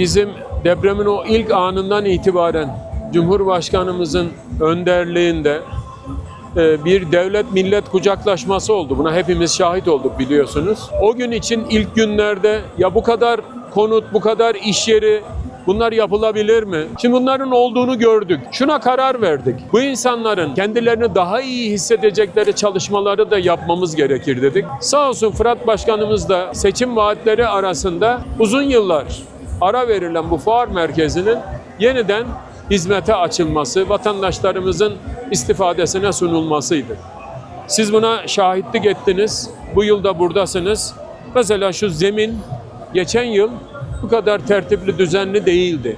bizim depremin o ilk anından itibaren Cumhurbaşkanımızın önderliğinde e, bir devlet millet kucaklaşması oldu. Buna hepimiz şahit olduk biliyorsunuz. O gün için ilk günlerde ya bu kadar konut, bu kadar iş yeri bunlar yapılabilir mi? Şimdi bunların olduğunu gördük. Şuna karar verdik. Bu insanların kendilerini daha iyi hissedecekleri çalışmaları da yapmamız gerekir dedik. Sağ olsun Fırat Başkanımız da seçim vaatleri arasında uzun yıllar ara verilen bu fuar merkezinin yeniden hizmete açılması, vatandaşlarımızın istifadesine sunulmasıydı. Siz buna şahitlik ettiniz. Bu yılda buradasınız. Mesela şu zemin geçen yıl bu kadar tertipli, düzenli değildi.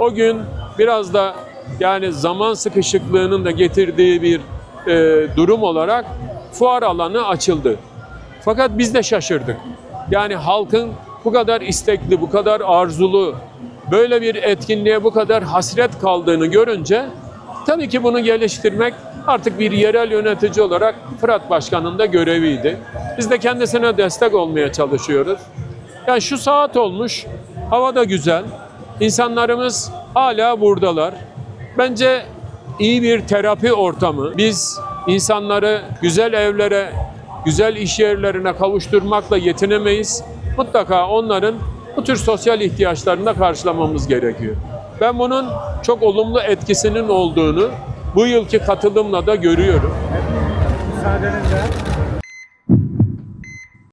O gün biraz da yani zaman sıkışıklığının da getirdiği bir e, durum olarak fuar alanı açıldı. Fakat biz de şaşırdık. Yani halkın bu kadar istekli, bu kadar arzulu, böyle bir etkinliğe bu kadar hasret kaldığını görünce tabii ki bunu geliştirmek artık bir yerel yönetici olarak Fırat Başkan'ın da göreviydi. Biz de kendisine destek olmaya çalışıyoruz. Yani şu saat olmuş, hava da güzel, insanlarımız hala buradalar. Bence iyi bir terapi ortamı. Biz insanları güzel evlere, güzel iş yerlerine kavuşturmakla yetinemeyiz. Mutlaka onların bu tür sosyal ihtiyaçlarını da karşılamamız gerekiyor. Ben bunun çok olumlu etkisinin olduğunu bu yılki katılımla da görüyorum. Müsaadenizle